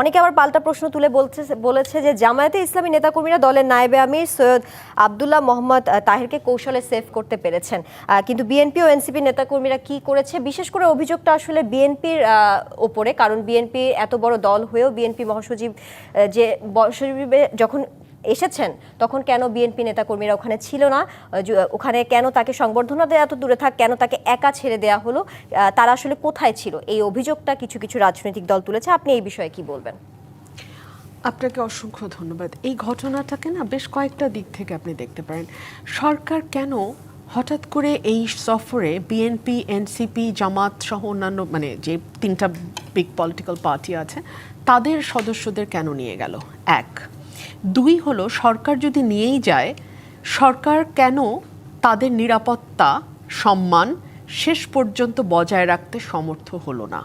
অনেকে আবার পাল্টা প্রশ্ন তুলে বলছে, বলেছে যে জামায়াতে ইসলামী নেতাকর্মীরা দলের নায়েবে আমির সৈয়দ আবদুল্লাহ মোহাম্মদ তাহেরকে তাহিরকে কৌশলে সেভ করতে পেরেছেন। কিন্তু বিএনপি ও এনসিপি নেতাকর্মীরা কি করেছে? বিশেষ করে অভিযোগটা আসলে বিএনপির ওপরে, কারণ বিএনপি এত বড় দল হয়েও বিএনপি মহাসচিব যে মহাসচিবে যখন এসেছেন, তখন কেন বিএনপি নেতাকর্মীরা ওখানে ছিল না? ওখানে কেন তাকে সংবর্ধনা দেওয়া এত দূরে থাক, কেন তাকে একা ছেড়ে দেওয়া হলো? তারা আসলে কোথায় ছিল? এই অভিযোগটা কিছু কিছু রাজনৈতিক দল তুলেছে। আপনি এই বিষয়ে কি বলবেন? আপনাকে অসংখ্য ধন্যবাদ। এই ঘটনাটাকে না বেশ কয়েকটা দিক থেকে আপনি দেখতে পারেন। সরকার কেন হঠাৎ করে এই সফরে বিএনপি, এনসিপি, জামাত সহ অন্যান্য মানে যে তিনটা বিগ পলিটিক্যাল পার্টি আছে, তাদের সদস্যদের কেন নিয়ে গেল? এক দুই হলো, সরকার যদি নিয়েই যায়, সরকার কেন তাদের নিরাপত্তা, সম্মান শেষ পর্যন্ত বজায় রাখতে সমর্থ হলো না?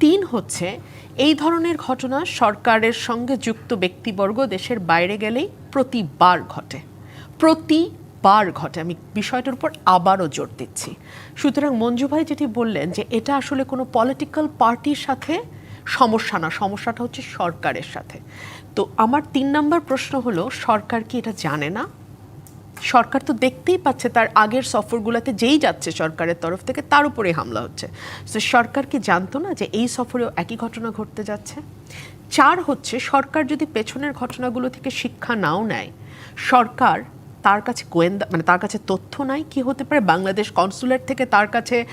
তিন হচ্ছে, এই ধরনের ঘটনা সরকারের সঙ্গে যুক্ত ব্যক্তিবর্গ দেশের বাইরে গেলেই প্রতিবার ঘটে। প্রতিবার ঘটে। আমি বিষয়টার উপর আবারও জোর দিচ্ছি। সুতরাং মঞ্জু ভাই যেটি বললেন যে এটা আসলে কোনো পলিটিক্যাল পার্টির সাথে সমস্যা না, সমস্যাটা হচ্ছে সরকারের সাথে। তো আমার তিন নম্বর প্রশ্ন হলো, সরকার কি এটা জানে না? সরকার তো দেখতেই পাচ্ছে তার আগের সফরগুলোতে যেই যাচ্ছে সরকারের তরফ থেকে, তার উপরে হামলা হচ্ছে। তো সরকার কি জানতো না যে এই সফরেও একই ঘটনা ঘটতে যাচ্ছে? চার হচ্ছে, সরকার যদি পেছনের ঘটনাগুলো থেকে শিক্ষা নাও নেয়, সরকার তার কাছে গোয়েন্দা মানে তার কাছে তথ্য নাই, কি হতে পারে? বাংলাদেশ কনসুলেট থেকে তার কাছে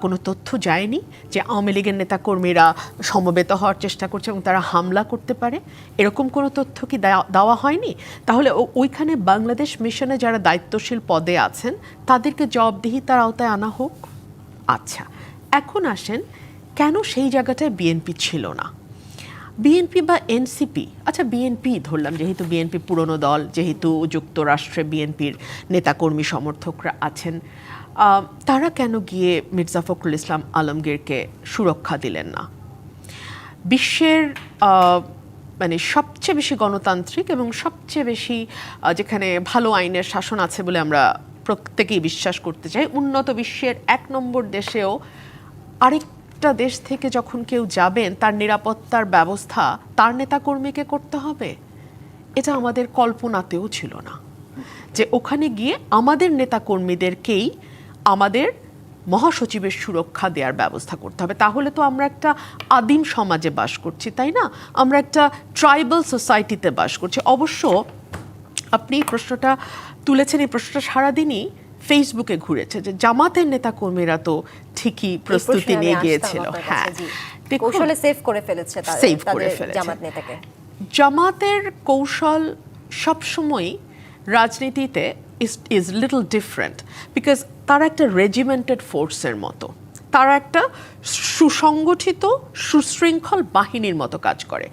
কোনো তথ্য যায়নি যে আওয়ামী লীগের নেতাকর্মীরা সমবেত হওয়ার চেষ্টা করছে এবং তারা হামলা করতে পারে? এরকম কোনো তথ্য কি দেওয়া- হয়নি? তাহলে ওইখানে বাংলাদেশ মিশনে যারা দায়িত্বশীল পদে আছেন, তাদেরকে জবাবদিহিতার আওতায় আনা হোক? আচ্ছা এখন আসেন, কেন সেই জায়গাটায় বিএনপি ছিল না? বিএনপি বা এনসিপি আচ্ছা বিএনপি ধরলাম, যেহেতু বিএনপি পুরনো দল, যেহেতু যুক্তরাষ্ট্রে বিএনপির নেতাকর্মী সমর্থকরা আছেন তারা কেন গিয়ে মির্জা ফখরুল ইসলাম আলমগীরকে সুরক্ষা দিলেন না? বিশ্বের মানে সবচেয়ে বেশি গণতান্ত্রিক এবং সবচেয়ে বেশি যেখানে ভালো আইনের শাসন আছে বলে আমরা প্রত্যেকেই বিশ্বাস করতে চাই, উন্নত বিশ্বের এক নম্বর দেশেও আরেকটা দেশ থেকে যখন কেউ যাবেন, তার নিরাপত্তার ব্যবস্থা তার নেতাকর্মীকে করতে হবে? এটা আমাদের কল্পনাতেও ছিল না। যে ওখানে গিয়ে আমাদের নেতাকর্মীদেরকেই আমাদের মহাসচিবের সুরক্ষা দেওয়ার ব্যবস্থা করতে হবে। তাহলে তো আমরা একটা আদিম সমাজে বাস করছি, তাই না? আমরা একটা ট্রাইবাল সোসাইটিতে বাস করছি। অবশ্য আপনি প্রশ্নটা তুলেছেন, এই প্রশ্নটা সারাদিনই ফেসবুকে ঘুরেছে যে জামাতের নেতা কর্মীরা তো ঠিকই প্রস্তুতি নিয়ে গিয়েছিল। হ্যাঁ কৌশলে সেভ করে ফেলেছে সেভ করে ফেলেছে। জামাত নেতাকে। জামাতের কৌশল সবসময়ই রাজনীতিতে is is little different because তারা একটা রেজিমেন্টেড ফোর্সের মতো। তারা একটা সুসংগঠিত, সুশৃঙ্খল বাহিনীর মতো কাজ করে।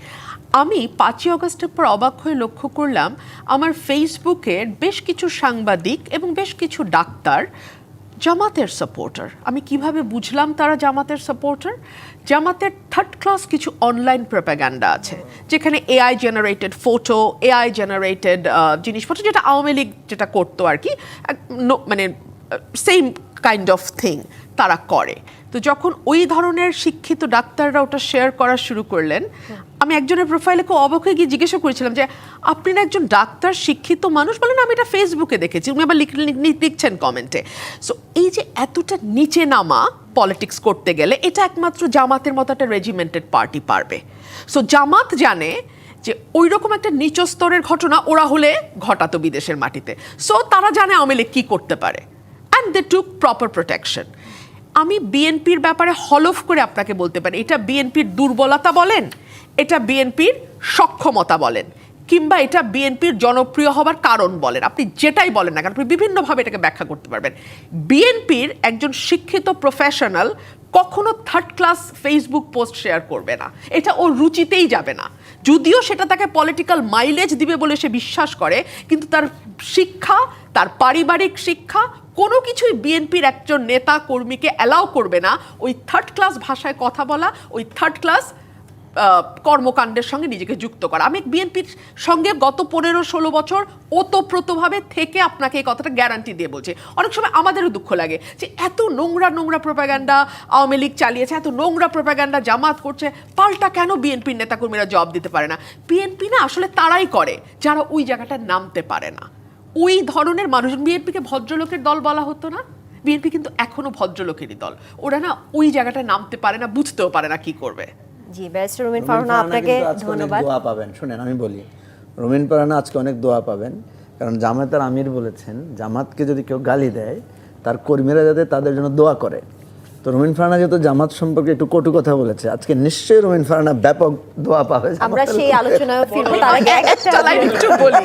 আমি পাঁচই অগস্টের পর অবাক হয়ে লক্ষ্য করলাম, আমার ফেসবুকের বেশ কিছু সাংবাদিক এবং বেশ কিছু ডাক্তার জামাতের সাপোর্টার আমি কীভাবে বুঝলাম তারা জামাতের সাপোর্টার জামাতের থার্ড ক্লাস কিছু অনলাইন প্রোপাগ্যান্ডা আছে, যেখানে AI generated photo AI generated জিনিসপত্র, যেটা আওয়ামী লীগ যেটা করতো আর কি মানে সেম কাইন্ড অফ থিং তারা করে। তো যখন ওই ধরনের শিক্ষিত ডাক্তাররা ওটা শেয়ার করা শুরু করলেন, আমি একজনের প্রোফাইলে খুব অবাক হয়ে গিয়ে জিজ্ঞাসা করেছিলাম যে, আপনি না একজন ডাক্তার, শিক্ষিত মানুষ? বলেন আমি এটা ফেসবুকে দেখেছি। উনি আবার লিখ- লিখ- লিখ- লিখছেন কমেন্টে সো এই যে এতটা নিচে নামা পলিটিক্স করতে গেলে, এটা একমাত্র জামাতের মতো একটা রেজিমেন্টেড পার্টি পারবে। সো জামাত জানে যে ওই রকম একটা নিচ স্তরের ঘটনা ওরা হলে ঘটাতো বিদেশের মাটিতে। সো তারা জানে আওয়ামী লীগ কী করতে পারে। দে টুক প্রপার প্রোটেকশন আমি বিএনপির ব্যাপারে হলফ করে আপনাকে বলতে পারি। এটা বিএনপির দুর্বলতা বলেন, এটা বিএনপির সক্ষমতা বলেন, কিংবা এটা বিএনপির জনপ্রিয় হবার কারণ বলেন। আপনি যেটাই বলেন না কারণ আপনি বিভিন্নভাবে এটাকে ব্যাখ্যা করতে পারবেন। বিএনপির একজন শিক্ষিত প্রফেশনাল কখনো third class Facebook post share করবে না। এটা ওর রুচিতেই যাবে না। যদিও সেটা তাকে পলিটিক্যাল মাইলেজ দিবে বলে সে বিশ্বাস করে, কিন্তু তার শিক্ষা, তার পারিবারিক শিক্ষা কোনো কিছুই বিএনপির একজন নেতা কর্মীকে অ্যালাউ করবে না। ওই থার্ড ক্লাস ভাষায় কথা বলা, ওই থার্ড ক্লাস কর্মকাণ্ডের সঙ্গে নিজেকে যুক্ত করা। আমি বিএনপির সঙ্গে গত পনেরো ষোলো বছর ওতপ্রোতভাবে থেকে আপনাকে এই কথাটা গ্যারান্টি দিয়ে বলছি। অনেক সময় আমাদেরও দুঃখ লাগে যে এত নোংরা নোংরা প্রোপাগান্ডা আওয়ামী লীগ চালিয়েছে, এত নোংরা প্রোপাগান্ডা জামাত করছে, পাল্টা কেন বিএনপির নেতাকর্মীরা জবাব দিতে পারে না? বিএনপি না আসলে তারাই করে, যারা ওই জায়গাটায় নামতে পারে না। ওই ধরনের মানুষ বিএনপিকে ভদ্রলোকের দল বলা হতো না। বিএনপি কিন্তু এখনও ভদ্রলোকেরই দল। ওরা না ওই জায়গাটায় নামতে পারে না বুঝতেও পারে না কি করবে। জি ব্যারিস্টার রুমিন ফারহানা আপনাকে আজকে অনেক ধন্যবাদ। দোয়া পাবেন। শুনেন আমি বলি রুমিন ফারহানা আজকে অনেক দোয়া পাবেন। কারণ জামাতের আমির বলেছেন জামাতকে যদি কেউ গালি দেয় তার কর্মীরা যাতে তাদের জন্য দোয়া করে। তো রুমিন ফারহানা যেহেতু জামাত সম্পর্কে একটু কটু কথা বলেছে আজকে নিশ্চয়ই রুমিন ফারহানা ব্যাপক দোয়া পাবে আমরা সেই আলোচনায় ফিরবো তার আগে একটা চালাই একটু বলি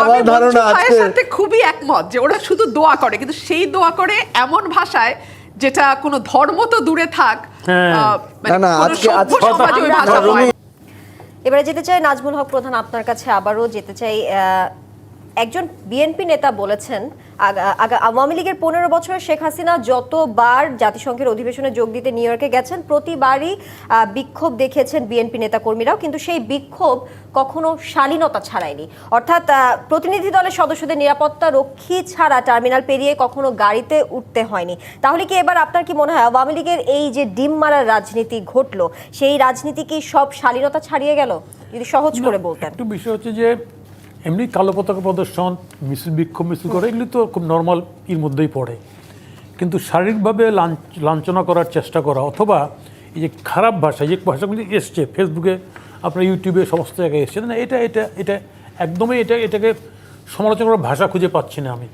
আমার ধারণা আজকে- সাথে খুবই একমত যে ওরা শুধু দোয়া করে কিন্তু সেই দোয়া করে এমন ভাষায় যেটা কোনো ধর্ম তো দূরে থাক হ্যাঁ। মানে না, না, আজকে- আজকে-। এবারে যেতে চাই নাজমুল হক প্রধান আপনার কাছে আবারও যেতে চাই আহ, একজন বিএনপি নেতা বলেছেন আওয়ামী লীগের পনেরো বছরে শেখ হাসিনা যতবার জাতিসংঘের অধিবেশনে যোগ দিতে নিউ ইয়র্কে গেছেন প্রতিবারই বিক্ষোভ দেখিয়েছেন বিএনপি নেতাকর্মীরাও কিন্তু সেই বিক্ষোভ কখনো শালীনতা ছাড়ায়নি। অর্থাৎ প্রতিনিধি দলের সদস্যদের নিরাপত্তা রক্ষী ছাড়া টার্মিনাল পেরিয়ে কখনো গাড়িতে উঠতে হয়নি। তাহলে কি এবার আপনার কি মনে হয় আওয়ামী লীগের এই যে ডিম মারার রাজনীতি ঘটলো সেই রাজনীতি কি সব শালীনতা ছাড়িয়ে গেল? যদি সহজ করে বলতেন। একটু বিষয় হচ্ছে যে এমনি কালো পতাকা প্রদর্শন, মিছিল বিক্ষোভ, মিছিল করে, এগুলি তো খুব নর্মাল এর মধ্যেই পড়ে। কিন্তু শারীরিকভাবে লাঞ্ছনা করার চেষ্টা করা, অথবা এই যে খারাপ ভাষা যে ভাষাগুলি এসছে ফেসবুকে আপনার ইউটিউবে সমস্ত জায়গায় এসছে, না, এটা এটা এটা একদমই এটা, এটাকে সমালোচনা করার ভাষা খুঁজে পাচ্ছি না আমি।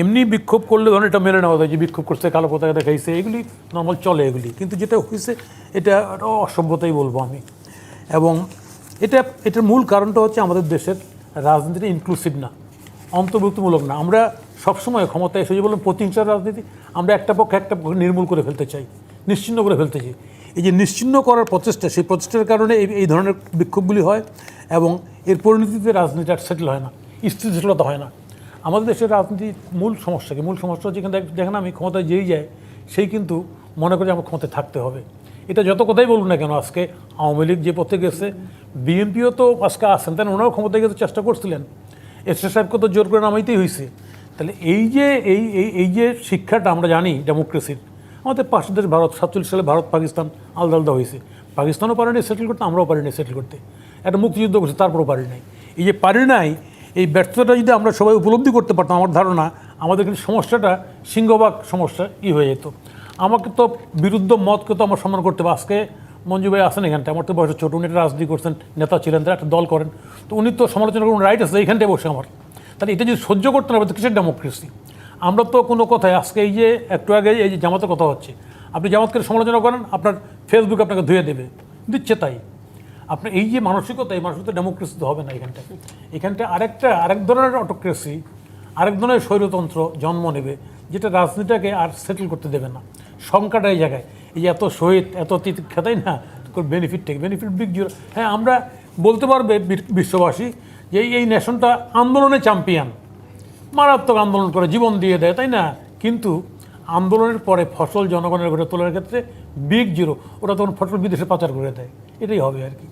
এমনি বিক্ষোভ করলে ধরুন এটা মেনে নেওয়া যায়, যে বিক্ষোভ করছে, কালো পতাকা দেখাইছে, এগুলি নর্মাল চলে এগুলি। কিন্তু যেটা হয়েছে এটা অসভ্যতাই বলব আমি। এবং এটা, এটার মূল কারণটা হচ্ছে আমাদের দেশের রাজনীতিটা ইনক্লুসিভ না, অন্তর্ভুক্তিমূলক না। আমরা সবসময় ক্ষমতায় এসে যে বললাম, প্রতিহিংসার রাজনীতি, আমরা একটা পক্ষে একটা পক্ষে নির্মূল করে ফেলতে চাই, নিশ্চিন্ন করে ফেলতে চাই। এই যে নিশ্চিন্ন করার প্রচেষ্টা, সেই প্রচেষ্টার কারণে এই এই ধরনের বিক্ষোভগুলি হয় এবং এর পরিণতিতে রাজনীতি আর সেটেল হয় না, স্থিতিশীলতা হয় না। আমাদের দেশের রাজনীতির মূল সমস্যা কি মূল সমস্যা হচ্ছে এখানে দেখেন আমি ক্ষমতায় যেই যাই, সেই কিন্তু মনে করি আমার ক্ষমতায় থাকতে হবে। এটা যত কথাই বলুন না কেন, আজকে আওয়ামী লীগ যে পথে গেছে, বিএনপিও তো আজকে আসেন তাই ওনারাও ক্ষমতায় গেতে চেষ্টা করছিলেন। এসএস সাহেবকে তো জোর করে নামাইতেই হয়েছে তাহলে এই যে, এই এই এই যে শিক্ষাটা আমরা জানি ডেমোক্রেসির, আমাদের পাশের দেশ ভারত, সাতচল্লিশ সালে ভারত, পাকিস্তান আলাদা আলাদা হয়েছে পাকিস্তানও পারেনি সেটেল করতে, আমরাও পারিনি সেটেল করতে। একটা মুক্তিযুদ্ধ করছে তারপরও পারি নাই। এই যে পারি নাই, এই ব্যর্থতা যদি আমরা সবাই উপলব্ধি করতে পারতাম, আমার ধারণা, আমাদের কিন্তু সমস্যাটা, সিংহভাগ সমস্যা ই হয়ে যেত। আমাকে তো বিরুদ্ধ মতকে তো আমার সম্মান করতে হবে। আজকে মঞ্জু ভাই আসেন এখানটা আমার তো বয়স ছোট, উনি রাজনীতি করছেন, নেতা ছিলেন, তারা একটা দল করেন। তো উনি তো সমালোচনা করুন রাইট আছে, এইখানটায় বসে আমার। তাহলে এটা যদি সহ্য করতে না পারে কিসের ডেমোক্রেসি আমরা তো কোনো কথায় আজকে এই যে একটু আগে এই যে জামাতের কথা হচ্ছে, আপনি জামাতকে সমালোচনা করেন, আপনার ফেসবুক আপনাকে ধুয়ে দেবে। দিচ্ছে তাই। আপনার এই যে মানসিকতা, এই মানসিকতা ডেমোক্রেসি তো হবে না এখানটায়। এখানটায় আরেকটা, আরেক ধরনের অটোক্রেসি আরেক ধরনের স্বৈরতন্ত্র জন্ম নেবে, যেটা রাজনীতিটাকে আর সেটেল করতে দেবে না। সংখ্যাটা এই জায়গায়। এই যে এত শহীদ, এত তিতিক্ষা তাই না? বেনিফিট থেকে বেনিফিট বিগ জিরো হ্যাঁ আমরা বলতে পারবে বিশ্ববাসী যে এই নেশনটা আন্দোলনে চ্যাম্পিয়ন মারাত্মক আন্দোলন করে জীবন দিয়ে দেয়, তাই না? কিন্তু আন্দোলনের পরে ফসল জনগণের ঘরে তোলার ক্ষেত্রে বিগ জিরো ওরা তখন ফসল বিদেশে পাচার করে দেয়। এটাই হবে আর কি।